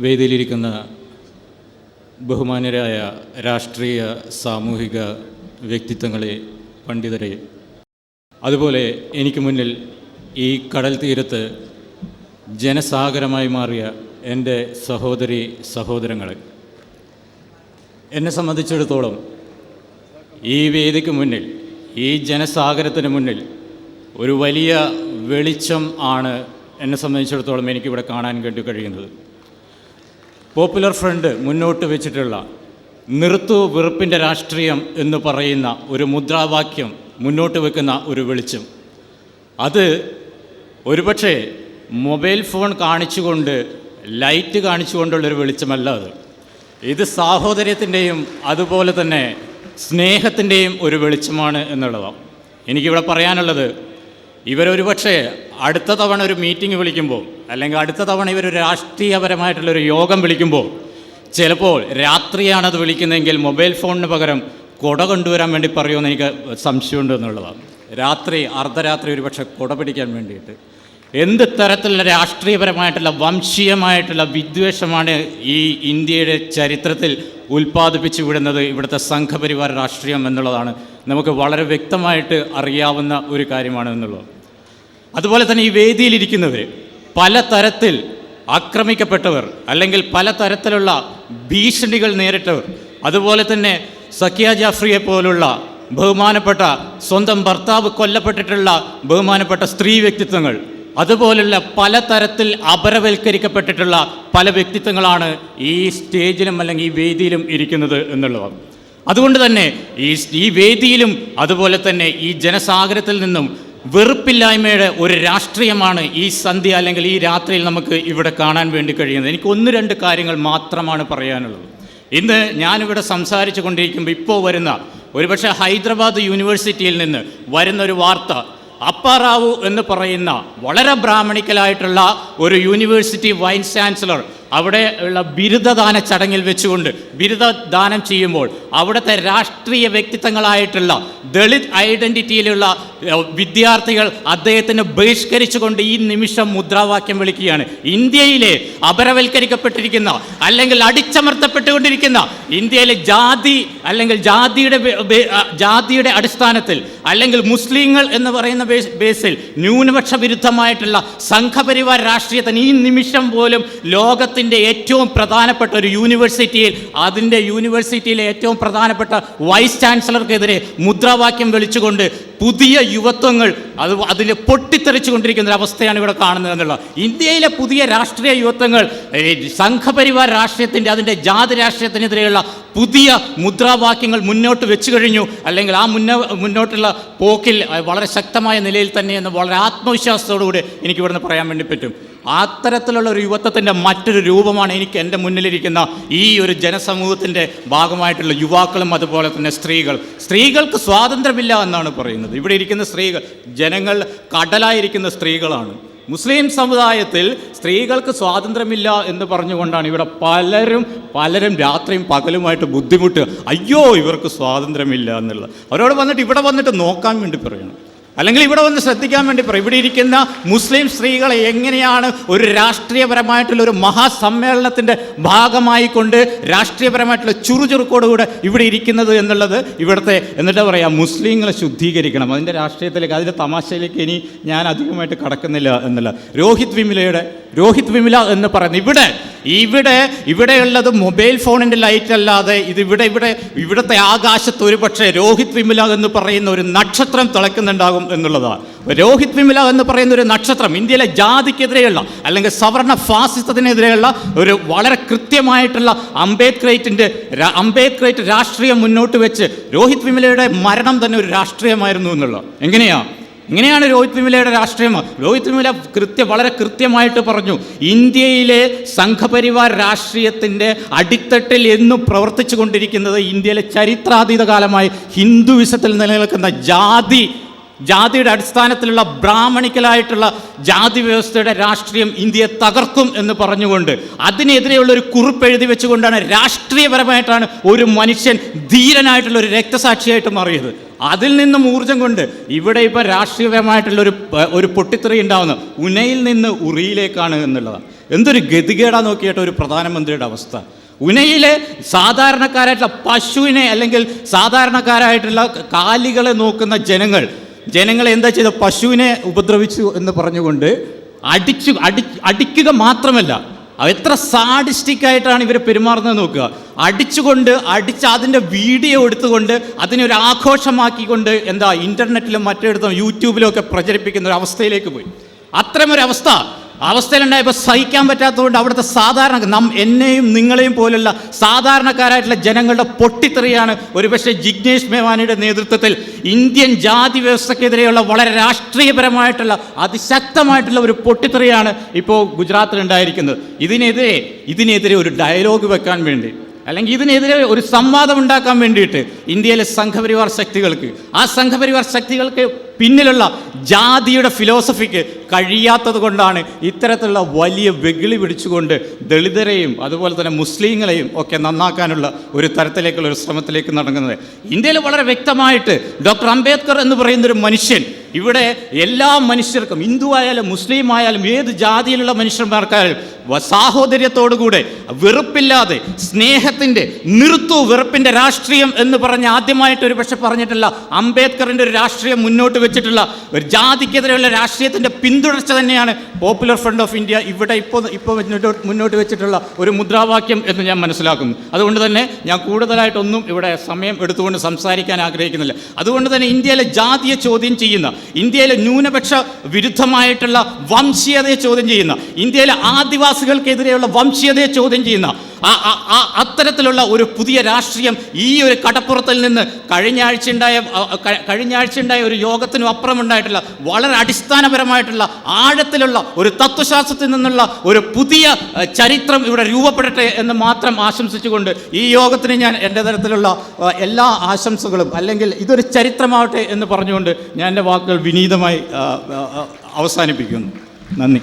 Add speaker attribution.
Speaker 1: വേദിയിലിരിക്കുന്ന ബഹുമാന്യരായ രാഷ്ട്രീയ സാമൂഹിക വ്യക്തിത്വങ്ങളെ പണ്ഡിതരെ അതുപോലെ എനിക്ക് മുന്നിൽ ഈ കടൽ തീരത്ത് ജനസാഗരമായി മാറിയ എന്റെ സഹോദരി സഹോദരങ്ങൾ എന്നെ സംബന്ധിച്ചിടത്തോളം ഈ വേദിക്ക് മുന്നിൽ ഈ ജനസാഗരത്തിന് മുന്നിൽ ഒരു വലിയ വെളിച്ചം ആണ് എന്നെ സംബന്ധിച്ചിടത്തോളം എനിക്കിവിടെ കാണാൻ വേണ്ടി കഴിയുന്നത്. പോപ്പുലർ ഫ്രണ്ട് മുന്നോട്ട് വെച്ചിട്ടുള്ള നിർത്തു വെറുപ്പിന്റെ രാഷ്ട്രീയം എന്ന് പറയുന്ന ഒരു മുദ്രാവാക്യം മുന്നോട്ട് വെക്കുന്ന ഒരു വെളിച്ചം. അത് ഒരുപക്ഷെ മൊബൈൽ ഫോൺ കാണിച്ചുകൊണ്ട് ലൈറ്റ് കാണിച്ചുകൊണ്ടുള്ളൊരു വെളിച്ചമല്ല അത്. ഇത് സാഹോദര്യത്തിന്റെയും അതുപോലെ തന്നെ സ്നേഹത്തിന്റെയും ഒരു വെളിച്ചമാണ് എന്നുള്ളതാണ്. എനിക്കിവിടെ പറയാനുള്ളത് ഇവരൊരു പക്ഷേ അടുത്ത തവണ ഒരു മീറ്റിംഗ് വിളിക്കുമ്പോൾ അല്ലെങ്കിൽ അടുത്ത തവണ ഇവർ രാഷ്ട്രീയപരമായിട്ടുള്ളൊരു യോഗം വിളിക്കുമ്പോൾ ചിലപ്പോൾ രാത്രിയാണത് വിളിക്കുന്നതെങ്കിൽ മൊബൈൽ ഫോണിന് പകരം കുട കൊണ്ടുവരാൻ വേണ്ടി പറയുമെന്ന് എനിക്ക് സംശയമുണ്ട് എന്നുള്ളതാണ്. രാത്രി അർദ്ധരാത്രി ഒരു പക്ഷേ കുട പിടിക്കാൻ വേണ്ടിയിട്ട്. എന്ത് തരത്തിലുള്ള രാഷ്ട്രീയപരമായിട്ടുള്ള വംശീയമായിട്ടുള്ള വിദ്വേഷമാണ് ഈ ഇന്ത്യയുടെ ചരിത്രത്തിൽ ഉൽപ്പാദിപ്പിച്ചു വിടുന്നത് ഇവിടുത്തെ സംഘപരിവാര രാഷ്ട്രീയം എന്നുള്ളതാണ്. നമുക്ക് വളരെ വ്യക്തമായിട്ട് അറിയാവുന്ന ഒരു കാര്യമാണ് എന്നുള്ളത്. അതുപോലെ തന്നെ ഈ വേദിയിലിരിക്കുന്നവർ പലതരത്തിൽ ആക്രമിക്കപ്പെട്ടവർ അല്ലെങ്കിൽ പലതരത്തിലുള്ള ഭീഷണികൾ നേരിട്ടവർ. അതുപോലെ തന്നെ സക്കിയ ജാഫ്രിയെ പോലുള്ള ബഹുമാനപ്പെട്ട സ്വന്തം ഭർത്താവ് കൊല്ലപ്പെട്ടിട്ടുള്ള ബഹുമാനപ്പെട്ട സ്ത്രീ വ്യക്തിത്വങ്ങൾ അതുപോലുള്ള പലതരത്തിൽ അപരവൽക്കരിക്കപ്പെട്ടിട്ടുള്ള പല വ്യക്തിത്വങ്ങളാണ് ഈ സ്റ്റേജിലും അല്ലെങ്കിൽ ഈ വേദിയിലും ഇരിക്കുന്നത് എന്നുള്ളതാണ് അതുകൊണ്ട് തന്നെ ഈ ഈ വേദിയിലും അതുപോലെ തന്നെ ഈ ജനസാഗരത്തിൽ നിന്നും വെറുപ്പില്ലായ്മയുടെ ഒരു രാഷ്ട്രീയമാണ് ഈ സന്ധ്യ അല്ലെങ്കിൽ ഈ രാത്രിയിൽ നമുക്ക് ഇവിടെ കാണാൻ വേണ്ടി കഴിയുന്നത്. എനിക്ക് ഒന്ന് രണ്ട് കാര്യങ്ങൾ മാത്രമാണ് പറയാനുള്ളത്. ഇന്ന് ഞാനിവിടെ സംസാരിച്ചു കൊണ്ടിരിക്കുമ്പോൾ ഇപ്പോൾ വരുന്ന ഒരുപക്ഷെ ഹൈദരാബാദ് യൂണിവേഴ്സിറ്റിയിൽ നിന്ന് വരുന്ന ഒരു വാർത്ത അപ്പാറാവു എന്ന് പറയുന്ന വളരെ ബ്രാഹ്മണിക്കലായിട്ടുള്ള ഒരു യൂണിവേഴ്സിറ്റി വൈസ് ചാൻസലർ അവിടെ ഉള്ള ബിരുദദാന ചടങ്ങിൽ വെച്ചുകൊണ്ട് ബിരുദദാനം ചെയ്യുമ്പോൾ അവിടുത്തെ രാഷ്ട്രീയ വ്യക്തിത്വങ്ങളായിട്ടുള്ള ദളിത് ഐഡന്റിറ്റിയിലുള്ള വിദ്യാർത്ഥികൾ അദ്ദേഹത്തിന് ബഹിഷ്കരിച്ചുകൊണ്ട് ഈ നിമിഷം മുദ്രാവാക്യം വിളിക്കുകയാണ്. ഇന്ത്യയിലെ അപരവൽക്കരിക്കപ്പെട്ടിരിക്കുന്ന അല്ലെങ്കിൽ അടിച്ചമർത്തപ്പെട്ടുകൊണ്ടിരിക്കുന്ന ഇന്ത്യയിലെ ജാതി അല്ലെങ്കിൽ ജാതിയുടെ ജാതിയുടെ അടിസ്ഥാനത്തിൽ അല്ലെങ്കിൽ മുസ്ലിങ്ങൾ എന്ന് പറയുന്ന ബേസ് ബേസിൽ ന്യൂനപക്ഷ വിരുദ്ധമായിട്ടുള്ള സംഘപരിവാർ രാഷ്ട്രീയത്തിന് ഈ നിമിഷം പോലും ലോകത്തിന്റെ ഏറ്റവും പ്രധാനപ്പെട്ട ഒരു യൂണിവേഴ്സിറ്റിയിൽ അതിന്റെ യൂണിവേഴ്സിറ്റിയിലെ ഏറ്റവും പ്രധാനപ്പെട്ട വൈസ് ചാൻസലർക്കെതിരെ മുദ്രാവാക്യം വിളിച്ചുകൊണ്ട് പുതിയ യുവത്വങ്ങൾ അത് അതിൽ പൊട്ടിത്തെറിച്ചു കൊണ്ടിരിക്കുന്ന ഒരു അവസ്ഥയാണ് ഇവിടെ കാണുന്നത് എന്നുള്ളത്. ഇന്ത്യയിലെ പുതിയ രാഷ്ട്രീയ യുവത്വങ്ങൾ സംഘപരിവാർ രാഷ്ട്രീയത്തിന്റെ അതിന്റെ ജാതി രാഷ്ട്രീയത്തിനെതിരെയുള്ള പുതിയ മുദ്രാവാക്യങ്ങൾ മുന്നോട്ട് വെച്ചു കഴിഞ്ഞു. അല്ലെങ്കിൽ ആ മുന്നോ മുന്നോട്ടുള്ള പോക്കിൽ വളരെ ശക്തമായ നിലയിൽ തന്നെ എന്ന് വളരെ ആത്മവിശ്വാസത്തോടുകൂടി എനിക്ക് ഇവിടുന്ന് പറയാൻ വേണ്ടി പറ്റും. അത്തരത്തിലുള്ള ഒരു യുവത്വത്തിന്റെ മറ്റൊരു രൂപമാണ് എനിക്ക് എന്റെ മുന്നിലിരിക്കുന്ന ഈ ഒരു ജനസമൂഹത്തിന്റെ ഭാഗമായിട്ടുള്ള യുവാക്കളും അതുപോലെ തന്നെ സ്ത്രീകൾ. സ്ത്രീകൾക്ക് സ്വാതന്ത്ര്യമില്ല എന്നാണ് പറയുന്നത്. ഇവിടെ ഇരിക്കുന്ന സ്ത്രീകൾ ജനങ്ങൾ കടലായിരിക്കുന്ന സ്ത്രീകളാണ്. മുസ്ലിം സമുദായത്തിൽ സ്ത്രീകൾക്ക് സ്വാതന്ത്ര്യമില്ല എന്ന് പറഞ്ഞുകൊണ്ടാണ് ഇവിടെ പലരും പലരും രാത്രിയും പകലുമായിട്ട് ബുദ്ധിമുട്ട്. അയ്യോ ഇവർക്ക് സ്വാതന്ത്ര്യമില്ല എന്നുള്ളത്. അവരോട് വന്നിട്ട് ഇവിടെ വന്നിട്ട് നോക്കാൻ വേണ്ടി പറയണം. അല്ലെങ്കിൽ ഇവിടെ വന്ന് ശ്രദ്ധിക്കാൻ വേണ്ടി ഇവിടെ ഇരിക്കുന്ന മുസ്ലിം സ്ത്രീകളെ എങ്ങനെയാണ് ഒരു രാഷ്ട്രീയപരമായിട്ടുള്ള ഒരു മഹാസമ്മേളനത്തിന്റെ ഭാഗമായി കൊണ്ട് രാഷ്ട്രീയപരമായിട്ടുള്ള ചുറുചുറുക്കോടുകൂടെ ഇവിടെ ഇരിക്കുന്നത് എന്നുള്ളത് ഇവിടുത്തെ എന്നിട്ട് പറയാം മുസ്ലിങ്ങളെ ശുദ്ധീകരിക്കണം. അതിന്റെ രാഷ്ട്രീയത്തിലേക്ക് അതിന്റെ തമാശയിലേക്ക് ഇനി ഞാൻ അധികമായിട്ട് കടക്കുന്നില്ല എന്നുള്ളത് രോഹിത് വിമിലയുടെ രോഹിത് വിമില എന്ന് പറയുന്നത് ഇവിടെ ഇവിടെ ഇവിടെയുള്ളത് മൊബൈൽ ഫോണിന്റെ ലൈറ്റ് അല്ലാതെ ഇത് ഇവിടെ ഇവിടെ ഇവിടുത്തെ ആകാശത്ത് ഒരു പക്ഷേ രോഹിത് വിമല എന്ന് പറയുന്ന ഒരു നക്ഷത്രം തിളക്കുന്നുണ്ടാകും എന്നുള്ളതാണ്. രോഹിത് വിമല എന്ന് പറയുന്ന ഒരു നക്ഷത്രം ഇന്ത്യയിലെ ജാതിക്കെതിരെയുള്ള അല്ലെങ്കിൽ സവർണ ഫാസിസത്തിനെതിരെയുള്ള ഒരു വളരെ കൃത്യമായിട്ടുള്ള അംബേദ്കറേറ്റിന്റെ അംബേദ്കറേറ്റ് രാഷ്ട്രീയം മുന്നോട്ട് വെച്ച് രോഹിത് വിമലയുടെ മരണം തന്നെ ഒരു രാഷ്ട്രീയമായിരുന്നു എന്നുള്ളത്. എങ്ങനെയാണ് ഇങ്ങനെയാണ് രോഹിത് വിമലയുടെ രാഷ്ട്രീയം. രോഹിത് വിമല കൃത്യ വളരെ കൃത്യമായിട്ട് പറഞ്ഞു ഇന്ത്യയിലെ സംഘപരിവാർ രാഷ്ട്രീയത്തിന്റെ അടിത്തട്ടിൽ എന്നും പ്രവർത്തിച്ചു കൊണ്ടിരിക്കുന്നത് ഇന്ത്യയിലെ ചരിത്രാതീത കാലമായി ഹിന്ദുവിസത്തിൽ നിലനിൽക്കുന്ന ജാതി ജാതിയുടെ അടിസ്ഥാനത്തിലുള്ള ബ്രാഹ്മണിക്കലായിട്ടുള്ള ജാതി വ്യവസ്ഥയുടെ രാഷ്ട്രീയം ഇന്ത്യയെ തകർക്കും എന്ന് പറഞ്ഞുകൊണ്ട് അതിനെതിരെയുള്ള ഒരു കുറിപ്പ് എഴുതി വെച്ചുകൊണ്ടാണ് രാഷ്ട്രീയപരമായിട്ടാണ് ഒരു മനുഷ്യൻ ധീരനായിട്ടുള്ള ഒരു രക്തസാക്ഷിയായിട്ട് മാറിയത്. അതിൽ നിന്നും ഊർജം കൊണ്ട് ഇവിടെ ഇപ്പോൾ രാഷ്ട്രീയപരമായിട്ടുള്ള ഒരു ഒരു പൊട്ടിത്തെറി ഉണ്ടാവുന്നു. ഉനയിൽ നിന്ന് ഉറിയിലേക്കാണ് എന്നുള്ളതാണ് എന്തൊരു ഗതികേടാ നോക്കിയിട്ട് ഒരു പ്രധാനമന്ത്രിയുടെ അവസ്ഥ. ഉനയിലെ സാധാരണക്കാരായിട്ടുള്ള പശുവിനെ അല്ലെങ്കിൽ സാധാരണക്കാരായിട്ടുള്ള കാലികളെ നോക്കുന്ന ജനങ്ങൾ ജനങ്ങൾ എന്താ ചെയ്ത പശുവിനെ ഉപദ്രവിച്ചു എന്ന് പറഞ്ഞുകൊണ്ട് അടിച്ചു അടി അടിക്കുക മാത്രമല്ല എത്ര സാഡിസ്റ്റിക്കായിട്ടാണ് ഇവർ പെരുമാറുന്നത് നോക്കുക. അടിച്ചുകൊണ്ട് അടിച്ച് അതിന്റെ വീഡിയോ എടുത്തുകൊണ്ട് അതിനൊരു ആഘോഷമാക്കിക്കൊണ്ട് എന്താ ഇന്റർനെറ്റിലും മറ്റിടത്തും യൂട്യൂബിലും ഒക്കെ പ്രചരിപ്പിക്കുന്ന ഒരു അവസ്ഥയിലേക്ക് പോയി. അത്തരമൊരവസ്ഥ. അവസ്ഥയിലുണ്ടായപ്പോൾ സഹിക്കാൻ പറ്റാത്തതുകൊണ്ട് അവിടുത്തെ സാധാരണ നം എന്നെയും നിങ്ങളെയും പോലുള്ള സാധാരണക്കാരായിട്ടുള്ള ജനങ്ങളുടെ പൊട്ടിത്തെറിയാണ് ഒരുപക്ഷെ ജിഗ്നേഷ് മേവാനിയുടെ നേതൃത്വത്തിൽ ഇന്ത്യൻ ജാതി വ്യവസ്ഥക്കെതിരെയുള്ള വളരെ രാഷ്ട്രീയപരമായിട്ടുള്ള അതിശക്തമായിട്ടുള്ള ഒരു പൊട്ടിത്തെറിയാണ് ഇപ്പോൾ ഗുജറാത്തിൽ ഉണ്ടായിരിക്കുന്നത് ഇതിനെതിരെ ഇതിനെതിരെ ഒരു ഡയലോഗ് വെക്കാൻ വേണ്ടി അല്ലെങ്കിൽ ഇതിനെതിരെ ഒരു സംവാദം ഉണ്ടാക്കാൻ വേണ്ടിയിട്ട് ഇന്ത്യയിലെ സംഘപരിവാർ ശക്തികൾക്ക് ആ സംഘപരിവാർ ശക്തികൾക്ക് പിന്നിലുള്ള ജാതിയുടെ ഫിലോസഫിക്ക് കഴിയാത്തത് കൊണ്ടാണ് ഇത്തരത്തിലുള്ള വലിയ വെകിളി പിടിച്ചുകൊണ്ട് ദളിതരെയും അതുപോലെ തന്നെ മുസ്ലിങ്ങളെയും ഒക്കെ നന്നാക്കാനുള്ള ഒരു തരത്തിലേക്കുള്ള ഒരു ശ്രമത്തിലേക്ക് നടക്കുന്നത്. ഇന്ത്യയിൽ വളരെ വ്യക്തമായിട്ട് ഡോക്ടർ അംബേദ്കർ എന്ന് പറയുന്നൊരു മനുഷ്യൻ ഇവിടെ എല്ലാ മനുഷ്യർക്കും ഹിന്ദു ആയാലും മുസ്ലിം ആയാലും ഏത് ജാതിയിലുള്ള മനുഷ്യന്മാർക്കായാലും സാഹോദര്യത്തോടുകൂടെ വെറുപ്പില്ലാതെ സ്നേഹത്തിന്റെ നിർത്തു വെറുപ്പിന്റെ രാഷ്ട്രീയം എന്ന് പറഞ്ഞ് ആദ്യമായിട്ട് ഒരു പക്ഷെ പറഞ്ഞിട്ടില്ല അംബേദ്കറിന്റെ ഒരു രാഷ്ട്രീയം മുന്നോട്ട് വെച്ചിട്ടുള്ള ഒരു ജാതിക്കെതിരെയുള്ള രാഷ്ട്രീയത്തിന്റെ പിന്തുടർച്ച തന്നെയാണ് പോപ്പുലർ ഫ്രണ്ട് ഓഫ് ഇന്ത്യ ഇവിടെ ഇപ്പോൾ ഇപ്പോൾ മുന്നോട്ട് വെച്ചിട്ടുള്ള ഒരു മുദ്രാവാക്യം എന്ന് ഞാൻ മനസ്സിലാക്കുന്നു. അതുകൊണ്ട് തന്നെ ഞാൻ കൂടുതലായിട്ടൊന്നും ഇവിടെ സമയം എടുത്തുകൊണ്ട് സംസാരിക്കാൻ ആഗ്രഹിക്കുന്നില്ല. അതുകൊണ്ട് തന്നെ ഇന്ത്യയിലെ ജാതിയെ ചോദ്യം ചെയ്യുന്ന ഇന്ത്യയിലെ ന്യൂനപക്ഷ വിരുദ്ധമായിട്ടുള്ള വംശീയതയെ ചോദ്യം ചെയ്യുന്ന ഇന്ത്യയിലെ ആദിവാസികൾക്കെതിരെയുള്ള വംശീയതയെ ചോദ്യം ചെയ്യുന്ന അത്തരത്തിലുള്ള ഒരു പുതിയ രാഷ്ട്രീയം ഈ ഒരു കടപ്പുറത്തിൽ നിന്ന് കഴിഞ്ഞ ആഴ്ച ഉണ്ടായ കഴിഞ്ഞ ആഴ്ച ഉണ്ടായ ഒരു യോഗത്തിനും അപ്പുറം ഉണ്ടായിട്ടില്ല വളരെ അടിസ്ഥാനപരമായിട്ടുള്ള ആഴത്തിലുള്ള ഒരു തത്വശാസ്ത്രത്തിൽ നിന്നുള്ള ഒരു പുതിയ ചരിത്രം ഇവിടെ രൂപപ്പെടട്ടെ എന്ന് മാത്രം ആശംസിച്ചുകൊണ്ട് ഈ യോഗത്തിന് ഞാൻ എന്റെ തരത്തിലുള്ള എല്ലാ ആശംസകളും അല്ലെങ്കിൽ ഇതൊരു ചരിത്രമാവട്ടെ എന്ന് പറഞ്ഞുകൊണ്ട് ഞാൻ എന്റെ വാക്കുകൾ വിനീതമായി അവസാനിപ്പിക്കുന്നു. നന്ദി.